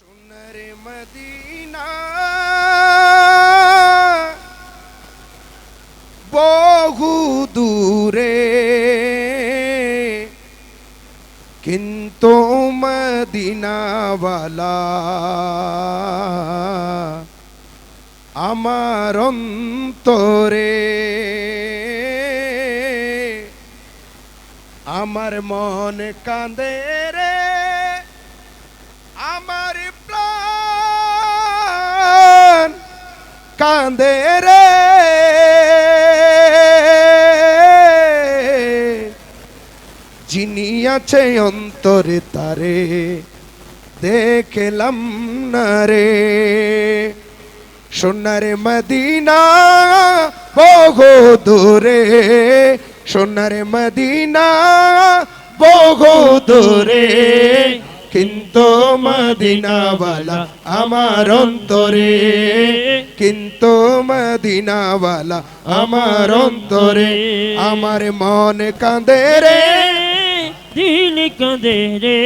সোনারে Medina. বহু দূরে। কিন্তু মদিনাওয়ালা আমার অন্তরে। আমার মন কাঁদে রে কাঁদে রে যিনি আছে অন্তরে, তারে দেখলাম না রে। সোনারে মদিনা, বহু দূরে। সোনারে মদিনা, বহু দূরে। কিন্তু মদিনাওয়ালা আমার অন্তরে, কিন্তু মদিনাওয়ালা আমার অন্তরে, আমার মন কাঁদে রে। দিল কাঁদে রে,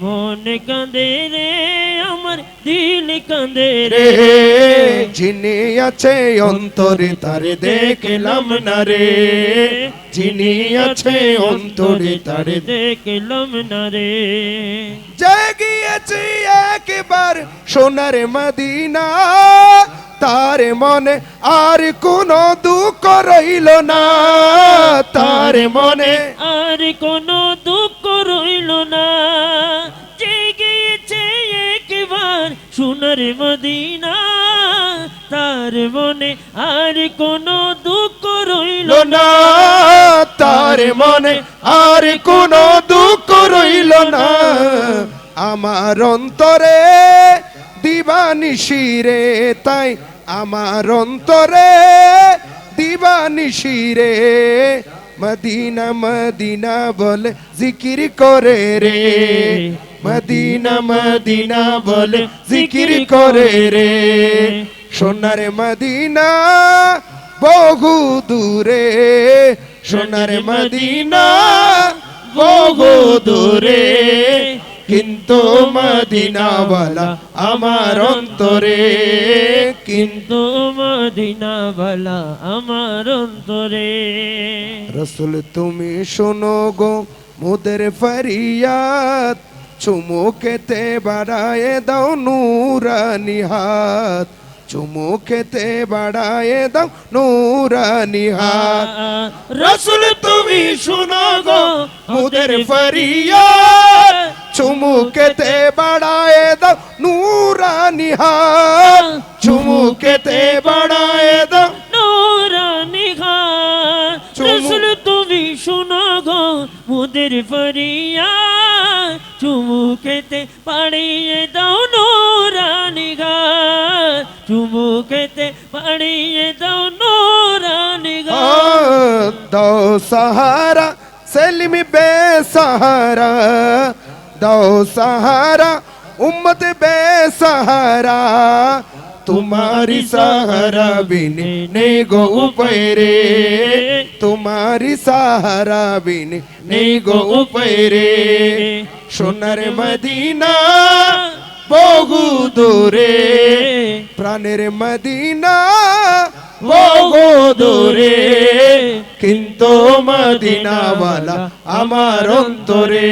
মন কাঁদে রে। দিল কাঁদে রে যিনি আছে অন্তরে তারে দেখলাম না রে যিনি আছে অন্তরে তারে দেখলাম না রে জাগিয়েছি একবার সোনার মদিনা তার মনে আর কোনো দুঃখ রইল না তার মনে আর কোনো সোনার মদিনা তার মনে আর কোনো দুঃখ রইল না তার মনে আর কোনো দুঃখ রইল না। আমার অন্তরে দিবানিশিরে তাই আমার অন্তরে দিবানিশিরে মদিনা মদিনা বলে জিকির করে রে। মদিনা মদিনা বলে জিকির করে রে। সোনার মদিনা বহু দূরে। সোনার মদিনা বহু দূরে। কিন্তু মদিনাওয়ালা আমার অন্তরে। কিন্তু মদিনাওয়ালা আমার অন্তরে। রসুল তুমি শোনো গো মোদের ফরিয়াদ। চুমুকেতে বাড়ায় দাও নুরানি হাত। চুমুকেতে বাড়ায় দাও নুরানি হাত। রসুল তুমি শোনো গো মোদের ফরিয়াদ। চুমুকেতে বাড়ায় দাও নুরানি হাত। চুমুকেতে বাড়ায় দাও নোরানি চুমু- রসুল তুমি শোনো গো মুদের ফরিয়া চুমুকেতে পাড়িয়ে দাও নোরানি গান চুমুকেতে পাড়িয়ে দাও নোরানি গান দাও সাহারা, সেলিমি বে সাহারা দাও সাহারা, উম্মত বেসাহারা। तुम्हारी सहारा बिने ने गो उपरे तुम्हारी सहारा बिने ने गो उपरे সোনার মদিনা বহু দূরে প্রাণের মদিনা বহু দূরে কিন্তু মদিনাওয়ালা আমার অন্তরে